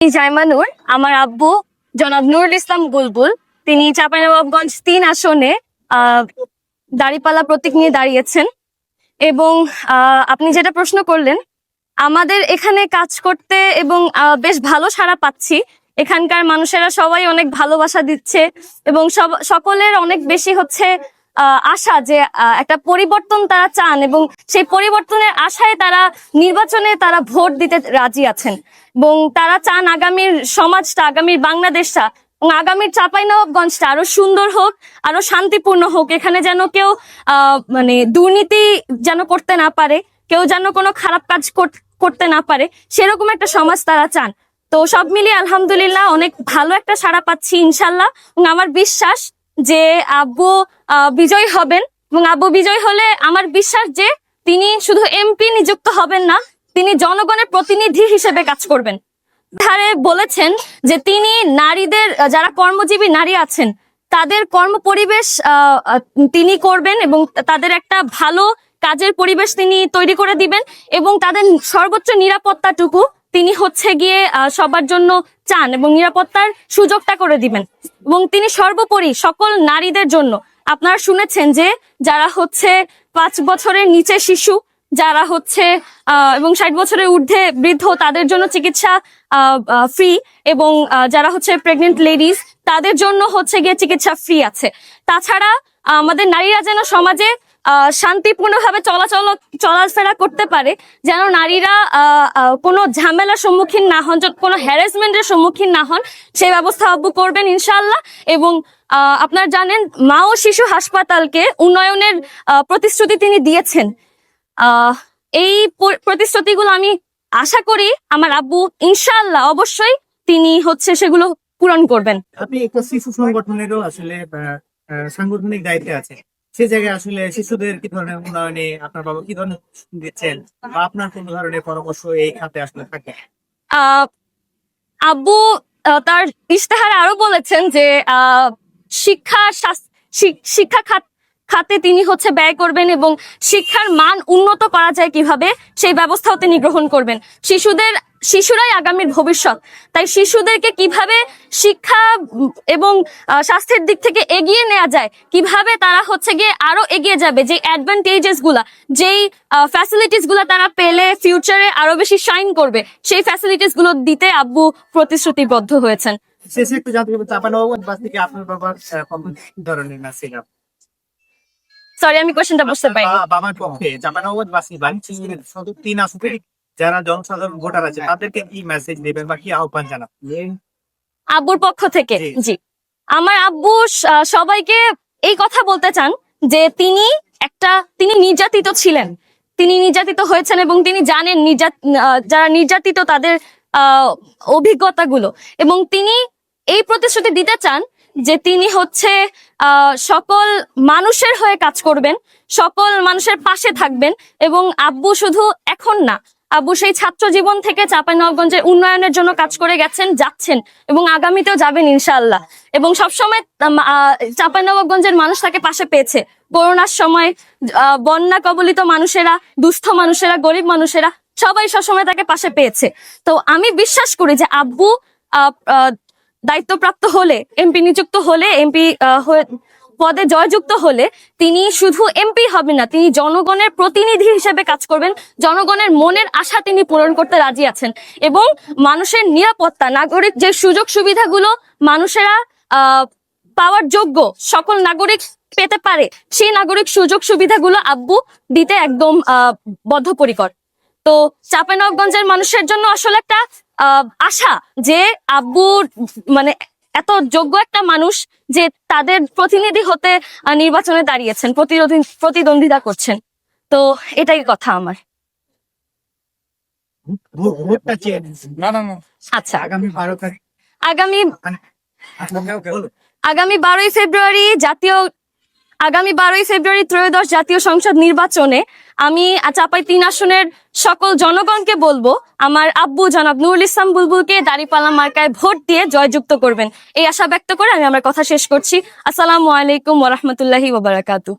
এই জায়মানুর আমার আব্বু জনাব নুরুল ইসলাম বুলবুল। তিনি চাঁপাইনবাবগঞ্জ তিন আসনে আহ, দাঁড়িপাল্লা প্রতীক নিয়ে দাঁড়িয়েছেন। এবং আপনি যেটা প্রশ্ন করলেন আমাদের এখানে কাজ করতে এবং বেশ ভালো সাড়া পাচ্ছি। এখানকার মানুষেরা সবাই অনেক ভালোবাসা দিচ্ছে এবং সব সকলের অনেক বেশি হচ্ছে আশা যে একটা পরিবর্তন তারা চান এবং সেই পরিবর্তনের আশায় তারা নির্বাচনে তারা ভোট দিতে রাজি আছেন। এবং তারা চান আগামীর সমাজটা, আগামীর বাংলাদেশটা আগামীর চাঁপাইনবাবগঞ্জটা আরও সুন্দর হোক, আরও শান্তিপূর্ণ হোক। এখানে যেন কেউ মানে দুর্নীতি যেন করতে না পারে, কেউ যেন কোনো খারাপ কাজ কর- করতে না পারে, সেরকম একটা সমাজ তারা চান। তো সব মিলিয়ে আলহামদুলিল্লাহ অনেক ভালো একটা সাড়া পাচ্ছি ইনশাল্লাহ আমার বিশ্বাস যে আব্বু বিজয়ী হবেন এবং আব্বু বিজয় হলে আমার বিশ্বাস যে তিনি শুধু এমপি নিযুক্ত হবেন না, তিনি জনগণের প্রতিনিধি হিসেবে কাজ করবেন। ধারে বলেছেন যে তিনি নারীদের, যারা কর্মজীবী নারী আছেন, তাদের কর্ম পরিবেশ তিনি করবেন এবং তাদের একটা ভালো কাজের পরিবেশ তিনি তৈরি করে দিবেন এবং তাদের সর্বোচ্চ নিরাপত্তাটুকু তিনি হচ্ছে গিয়ে সবার জন্য চান এবং নিরাপত্তার সুযোগটা করে দিবেন। এবং তিনি সর্বোপরি সকল নারীদের জন্য, আপনারা শুনেছেন যে যারা হচ্ছে পাঁচ বছরের নিচে শিশু, যারা হচ্ছে এবং ষাট বছরের ঊর্ধ্বে বৃদ্ধ, তাদের জন্য চিকিৎসা ফ্রি এবং যারা হচ্ছে প্রেগনেন্ট লেডিস তাদের জন্য হচ্ছে গিয়ে চিকিৎসা ফ্রি আছে। তাছাড়া আমাদের নারীরা যেন সমাজে শান্তিপূর্ণভাবে চলাচল, চলাফেরা করতে পারে, যেন নারীরা কোনো ঝামেলার সম্মুখীন না হন কোনো হ্যারাসমেন্টের সম্মুখীন না হন সেই ব্যবস্থা আব্বু করবেন ইনশাল্লাহ এবং আপনারা জানেন, মা ও শিশু হাসপাতালকে উন্নয়নের প্রতিশ্রুতি তিনি দিয়েছেন। এই প্রতিশ্রুতিগুলো আমি আশা করি আমার আব্বু ইনশাল্লাহ অবশ্যই তিনি হচ্ছে সেগুলো পূরণ করবেন। আপনি একটা শিশু সংগঠনেরও আসলে সাংগঠনিক দায়িত্বে আছে সে জায়গায় আসলে শিশুদের কি ধরনের উন্নয়নে আপনার বাবা কি ধরনের দিচ্ছেন? বা আপনার কোন ধরনের পরামর্শ এই খাতে আসলে থাকে? আব্বু তার ইশতেহারে আরও বলেছেন যে শিক্ষা শিক্ষা খাত খাতে তিনি হচ্ছে ব্যয় করবেন এবং শিক্ষার মান উন্নত করা যায় কীভাবে, সেই ব্যবস্থাও তিনি গ্রহণ করবেন। শিশুদের, শিশুরাই আগামীর ভবিষ্যৎ। তাই শিশুদেরকে কীভাবে শিক্ষা এবং স্বাস্থ্যের দিক থেকে এগিয়ে নেওয়া যায়, কীভাবে তারা হচ্ছে গিয়ে আরও এগিয়ে যাবে যে অ্যাডভান্টেজেসগুলা, যেই ফ্যাসিলিটিসগুলা তারা পেলে ফিউচারে আরও বেশি শাইন করবে, সেই ফ্যাসিলিটিসগুলো দিতে আব্বু প্রতিশ্রুতিবদ্ধ হয়েছেন। শেষে একটু জানতে থেকে আপনার বাবার ধরনের সরি আমি কোশ্চেনটা বুঝতে পারিনি। বাবার পক্ষে চাপানবাবুর বাসী বাণিজ্য শুধু তিন আসনের যারা জনসাধারণ ভোটার আছে তাদেরকে কি মেসেজ দেবেন বা কি আহ্বান জানাবেন? আব্বুর পক্ষ থেকে। জি। আমার আব্বু সবাইকে এই কথা বলতে চান যে তিনি একটা তিনি নির্যাতিত ছিলেন। তিনি নির্যাতিত হয়েছেন এবং তিনি জানেন নির্যাত আহ, যারা নির্যাতিত তাদের আহ, অভিজ্ঞতাগুলো। এবং তিনি এই প্রতিশ্রুতি দিতে চান যে তিনি হচ্ছে সকল মানুষের হয়ে কাজ করবেন, সকল মানুষের পাশে থাকবেন এবং আব্বু শুধু এখন না, আব্বু সেই ছাত্র জীবন থেকে চাঁপাইনবাবগঞ্জের উন্নয়নের জন্য কাজ করে গেছেন, যাচ্ছেন এবং আগামীতেও যাবেন ইনশাল্লাহ এবং সবসময় চাঁপাইনবাবগঞ্জের মানুষ তাকে পাশে পেয়েছে। করোনার সময় বন্যা কবলিত মানুষেরা, দুস্থ মানুষেরা, গরিব মানুষেরা সবাই সবসময় তাকে পাশে পেয়েছে। তো আমি বিশ্বাস করি যে আব্বু দায়িত্বপ্রাপ্ত হলে এমপি নিযুক্ত হলে এমপি পদে জয়যুক্ত হলে তিনি শুধু এমপি হবেন না তিনি জনগণের প্রতিনিধি হিসেবে কাজ করবেন। জনগণের মনের আশা তিনি পূরণ করতে রাজি আছেন এবং মানুষের নিরাপত্তা নাগরিক যে সুযোগ সুবিধাগুলো মানুষেরা পাওয়ার যোগ্য সকল নাগরিক পেতে পারে সেই নাগরিক সুযোগ সুবিধাগুলো আব্বু দিতে একদম আহ, বদ্ধপরিকর। তো চাঁপাইনবাবগঞ্জের মানুষের জন্য আসলে একটা আশা যে আব্বুর মানে এত যোগ্য একটা মানুষ যে তাদের প্রতিনিধি হতে আহ, নির্বাচনে দাঁড়িয়েছেন প্রতিরোধী প্রতিদ্বন্দ্বিতা করছেন। তো এটাই কথা আমার। আচ্ছা। আগামী বারো তারিখ। আগামী আগামী বারোই ফেব্রুয়ারি জাতীয় আগামী বারোই ফেব্রুয়ারি ত্রয়োদশ জাতীয় সংসদ নির্বাচনে আমি চাপাই তিন আসনের সকল জনগণকে বলব, আমার আব্বু জনাব নুরুল ইসলাম বুলবুলকে দাঁড়িপালা মার্কায় ভোট দিয়ে জয়যুক্ত করবেন। এই আশা ব্যক্ত করে আমি আমার কথা শেষ করছি। আসসালামু আলাইকুম ওরহমতুল্লাহি ওবারাকাতু